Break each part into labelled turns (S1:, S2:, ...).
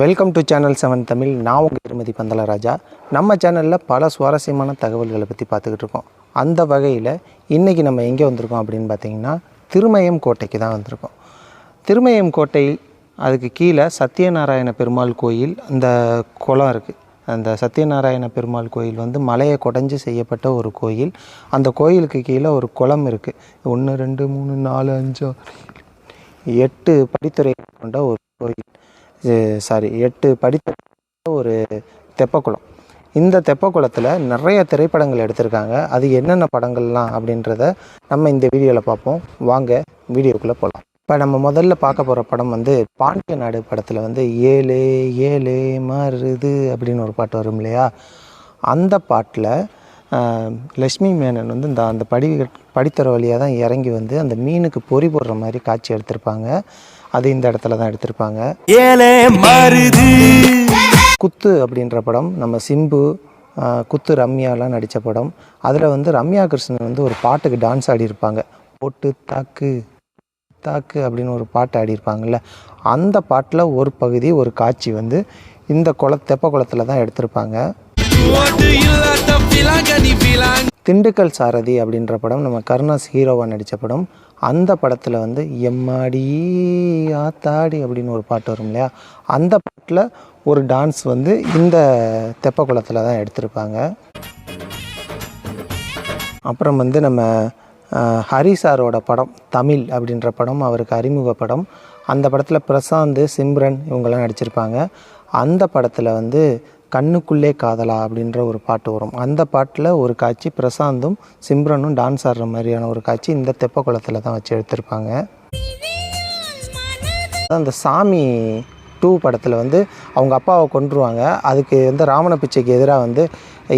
S1: Welcome to channel seven Tamil நான் உங்கள் திருமதி பந்தலராஜா நம்ம சேனலில் பல சுவாரஸ்யமான தகவல்களை பற்றி பார்த்துக்கிட்டு இருக்கோம். அந்த வகையில் இன்றைக்கி நம்ம எங்கே வந்திருக்கோம் அப்படின்னு பார்த்தீங்கன்னா திருமயம் கோட்டைக்கு தான் வந்திருக்கோம். திருமயம் கோட்டை அதுக்கு கீழே சத்யநாராயண பெருமாள் கோயில் அந்த குளம் இருக்குது அந்த சத்யநாராயண பெருமாள் கோயில் வந்து மலையை குடஞ்சி செய்யப்பட்ட ஒரு கோயில். அந்த கோயிலுக்கு கீழே ஒரு குளம் இருக்குது ஒன்று ரெண்டு மூணு நாலு அஞ்சு எட்டு படித்துறை கொண்ட ஒரு கோயில். சாரி எட்டு படித்த ஒரு தெப்பக்குளம். இந்த தெப்பக்குளத்தில் நிறைய திரைப்படங்கள் எடுத்திருக்காங்க. அது என்னென்ன படங்கள்லாம் அப்படின்றத நம்ம இந்த வீடியோவில் பார்ப்போம். வாங்க வீடியோக்குள்ளே போகலாம் இப்போ நம்ம முதல்ல பார்க்க போகிற படம் வந்து பாண்டிய நாடு படத்தில் வந்து ஏழு ஏழு மாறுது அப்படின்னு ஒரு பாட்டு வரும் இல்லையா? அந்த பாட்டில் லக்ஷ்மி மேனன் வந்து இந்த அந்த படி படித்தர வழியாக தான் இறங்கி வந்து அந்த மீனுக்கு பொறி போடுற மாதிரி காட்சி எடுத்திருப்பாங்க. அது இந்த இடத்துல தான் எடுத்திருப்பாங்க. குத்து அப்படின்ற படம் நம்ம சிம்பு குத்து ரம்யாலாம் நடித்த படம். அதில் வந்து ரம்யா கிருஷ்ணன் வந்து ஒரு பாட்டுக்கு டான்ஸ் ஆடியிருப்பாங்க போட்டு தாக்கு தாக்கு அப்படின்னு ஒரு பாட்டு ஆடியிருப்பாங்கல்ல அந்த பாட்டில் ஒரு பகுதி ஒரு காட்சி வந்து இந்த குள தெப்ப குளத்தில் தான் எடுத்திருப்பாங்க. திண்டுக்கல் சாரதி அப்படின்ற படம் நம்ம கருணாஸ் ஹீரோவாக நடித்த படம். அந்த படத்தில் வந்து எம்மாடி ஆத்தாடி அப்படின்னு ஒரு பாட்டு வரும் இல்லையா? அந்த பாட்டில் ஒரு டான்ஸ் வந்து இந்த தெப்ப குளத்தில் தான் எடுத்திருப்பாங்க. அப்புறம் வந்து நம்ம ஹரி சாரோட படம் தமிழ் அப்படின்ற படம் அவருக்கு அறிமுக படம். அந்த படத்தில் பிரசாந்த் சிம்ரன் இவங்கெல்லாம் நடிச்சிருப்பாங்க. அந்த படத்தில் வந்து கண்ணுக்குள்ளே காதலா அப்படின்ற ஒரு பாட்டு வரும். அந்த பாட்டில் ஒரு காட்சி பிரசாந்தும் சிம்ரனும் டான்ஸ் ஆடுற மாதிரியான ஒரு காட்சி இந்த தெப்ப குளத்தில் தான் வச்சு எடுத்திருப்பாங்க. அந்த சாமி டூ படத்தில் வந்து அவங்க அப்பாவை கொண்டுருவாங்க அதுக்கு வந்து ராவண பிச்சைக்கு எதிராக வந்து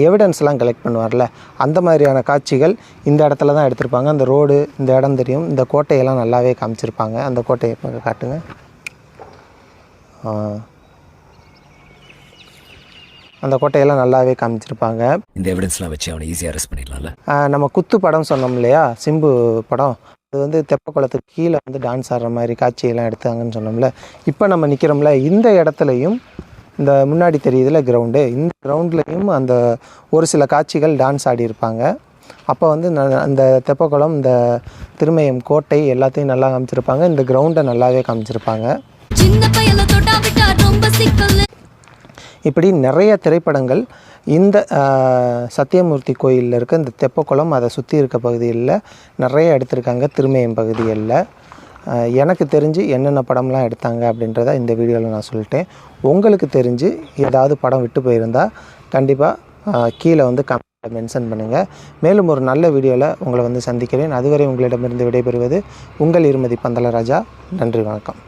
S1: எவிடன்ஸ்லாம் கலெக்ட் பண்ணுவார்ல. அந்த மாதிரியான காட்சிகள் இந்த இடத்துல தான் எடுத்திருப்பாங்க. அந்த ரோடு இந்த இடம் தெரியும். இந்த கோட்டையெல்லாம் நல்லாவே காமிச்சிருப்பாங்க. அந்த கோட்டையை காட்டுங்க. அந்த கோட்டையெல்லாம் நல்லாவே காமிச்சிருப்பாங்க.
S2: இந்த எவிடன்ஸ்லாம் வச்சு அவனை ஈஸியாக அரெஸ்ட் பண்ணிடலாம்ல?
S1: நம்ம குத்து படம் சொன்னோம் இல்லையா? சிம்பு படம். அது வந்து தெப்பக்குளத்துக்கு கீழே வந்து டான்ஸ் ஆடுற மாதிரி காட்சியெல்லாம் எடுத்தாங்கன்னு சொன்னோம்ல. இப்போ நம்ம நிற்கிறோம்ல இந்த இடத்துலையும் இந்த முன்னாடி தெரியுதுல கிரவுண்டு இந்த கிரவுண்ட்லேயும் அந்த ஒரு சில காட்சிகள் டான்ஸ் ஆடியிருப்பாங்க அப்போ வந்து ந- அந்த தெப்பக்குளம் இந்த திருமயம் கோட்டை எல்லாத்தையும் நல்லா காமிச்சிருப்பாங்க. இந்த கிரவுண்டை நல்லாவே காமிச்சிருப்பாங்க. இப்படி நிறைய திரைப்படங்கள் இந்த சத்தியமூர்த்தி கோயிலில் இருக்க இந்த தெப்பக்குளம் அதை சுற்றி இருக்க பகுதிகளில் நிறைய எடுத்திருக்காங்க. திருமயம் பகுதிகளில். எனக்கு தெரிஞ்சு என்னென்ன படம்லாம் எடுத்தாங்க அப்படின்றத இந்த வீடியோவில் நான் சொல்லிட்டேன். உங்களுக்கு தெரிஞ்சு ஏதாவது படம் விட்டு போயிருந்தால் கண்டிப்பாக கீழே வந்து கமெண்ட்டில் மென்ஷன் பண்ணுங்கள் மேலும் ஒரு நல்ல வீடியோவில் உங்களை வந்து சந்திக்கிறேன். அதுவரை உங்களிடமிருந்து விடைபெறுவது உங்கள் இருமதி பந்தலராஜா. நன்றி வணக்கம்.